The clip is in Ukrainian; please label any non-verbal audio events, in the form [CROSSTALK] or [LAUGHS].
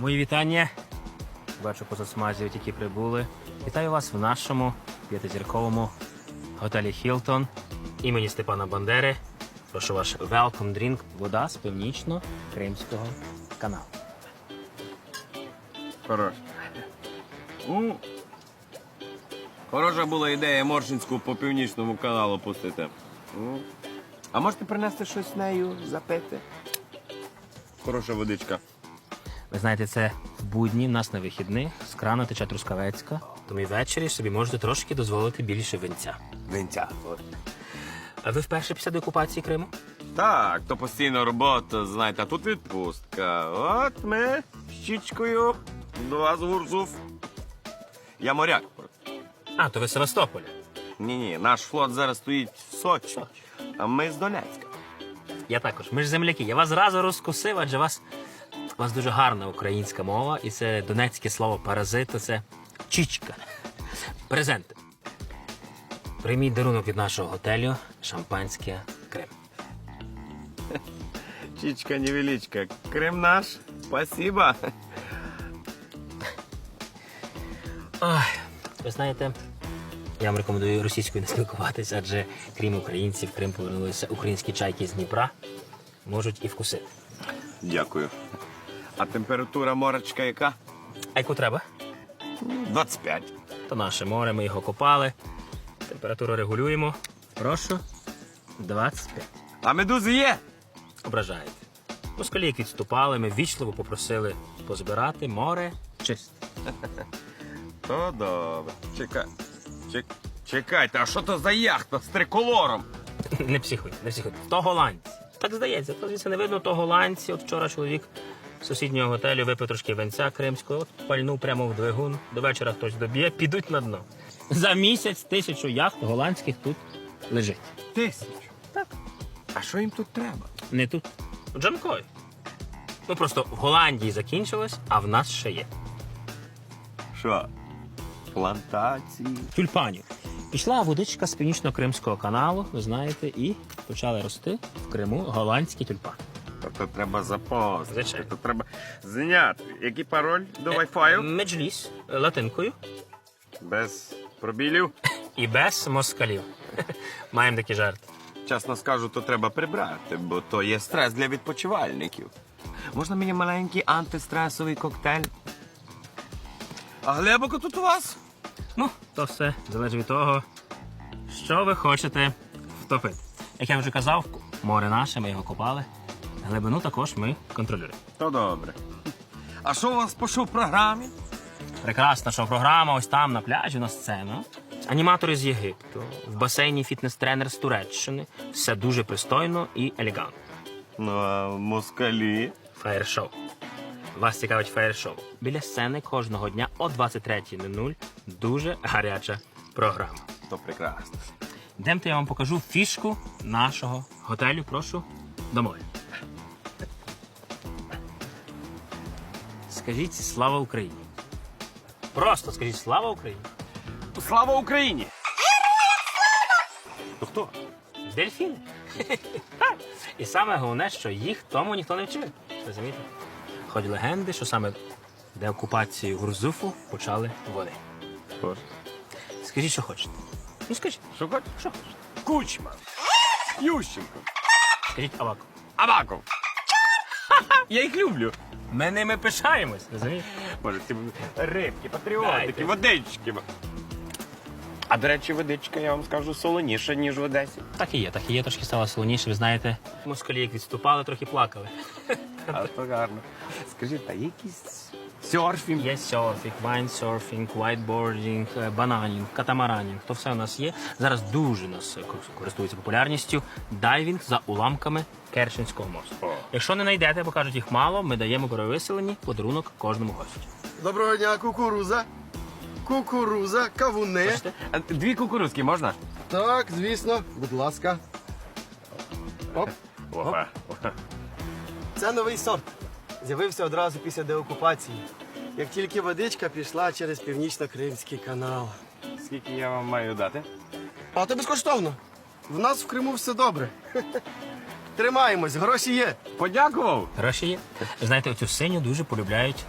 Мої вітання. Бачу, позасмазів тільки прибули. Вітаю вас в нашому п'ятизірковому готелі Хілтон імені Степана Бандери. Прошу ваш welcome drink вода з північно-кримського каналу. Хорош. Хороша була ідея Моршинську по північному каналу пустити. А можете принести щось з нею запити? Хороша водичка. Ви знаєте, це в будні, в нас на вихідних, з крану тече трускавецька, тому і ввечері собі можете трошки дозволити більше винця. Винця. А ви вперше після деокупації Криму? Так, то постійна робота, знаєте, а тут відпустка. От ми з Чічкою до вас гурзув. Я моряк. А, то ви з Севастополя. Ні, ні, наш флот зараз стоїть в Сочі, а ми з Донецька. Я також. Ми ж земляки. Я вас зразу розкусив, адже вас, у вас дуже гарна українська мова, і це донецьке слово паразит, це чічка. Презенти. Прийміть дарунок від нашого готелю Шампанське Крим. Чичка невеличка. Крым наш. Спасибо. Ой, ви знаєте, я вам рекомендую російською не спілкуватися, адже крім українців, Крим повернулися українські чайки з Дніпра, можуть і вкусити. Дякую. А температура морочка яка? А яку треба? 25. То наше море, ми його копали. Температуру регулюємо. Прошу. 25. А медузи є? Ображаєте. Москалі, як відступали, ми ввічливо попросили позбирати море чисте. [LAUGHS] То добре. Чекай. Чек... Чекайте, а що то за яхта з триколором? [LAUGHS] Не психуйте, не психуйте. То голландці. Так здається, то звідси не видно, то голландці. От вчора чоловік сусіднього готелю випив трошки венця кримського, от пальнув прямо в двигун. До вечора хтось доб'є, підуть на дно. За місяць тисячу яхт голландських тут лежить. Тисячу. Так. А що їм тут треба? Не тут. У Джанкої. Ну просто в Голландії закінчилось, а в нас ще є. Що? Плантації. Тюльпанів. Пішла водичка з північно-кримського каналу, ви знаєте, і почали рости в Криму голландські тюльпани. Тобто треба запостити. То треба зняти. Який пароль до Е, Wi-Fi? Меджліс е, латинкою Без пробілів. і без москалів. [LAUGHS] Маємо такі жарти. Чесно скажу, то треба прибрати, бо то є стрес для відпочивальників. Можна мені маленький антистресовий коктейль? А глибоко тут у вас? Ну, то все залежить від того, що ви хочете втопити. Як я вже казав, море наше, ми його копали. Глибину також ми контролюємо. То добре. А що у вас по шоу-програмі? Прекрасна шоу-програма, ось там на пляжі на сцену. Аніматори з Єгипту, в басейні фітнес-тренер з Туреччини. Все дуже пристойно і елегантно. Ну, а москалі. Фаєр-шоу. Вас цікавить фаєр-шоу. Біля сцени кожного дня о 23.00 дуже гаряча програма. То прекрасно. Йдемте, я вам покажу фішку нашого готелю. Прошу до Скажіть слава Україні. Просто скажіть слава Україні. Слава Україні! То хто? Дельфіни. [LAUGHS] Так. І саме головне, що їх тому ніхто не вчив. Розумієте? Ходять легенди, що саме деокупацію Гурзуфу почали вони. Скажіть, що хочете. Ну скажіть, Що хоч? що хочете. Кучма. Ющенко. Скажіть Аваку. Аваков. [LAUGHS] Я їх люблю. Ми ними пишаємось, розумієш? Боже, ці рибки, патріотики, Дайте. водички. А до речі, водичка, я вам скажу, солоніша, ніж в Одесі. Так і є, так і є, трошки стало солоніше. Ви знаєте, москалі як відступали, трохи плакали. А то гарно. Скажіть, а є якийсь серфінг? Є серфінг, вайнсерфінг, вайтбордінг, е, бананінг, катамаранінг. То все у нас є. Зараз дуже нас е, користується популярністю. Дайвінг за уламками Керченського мосту. Якщо не знайдете, бо кажуть їх мало, ми даємо при виселенні подарунок кожному гостю. Доброго дня, кукуруза. Кукуруза, кавуни. Бачите? Дві кукурузки можна? Так, звісно, будь ласка. Оп. Опа. Це новий сорт. З'явився одразу після деокупації. Як тільки водичка пішла через північно-кримський канал. Скільки я вам маю дати? А то безкоштовно. В нас в Криму все добре. Тримаємось, гроші є. Подякував. Гроші є. Знаєте, оцю синю дуже полюбляють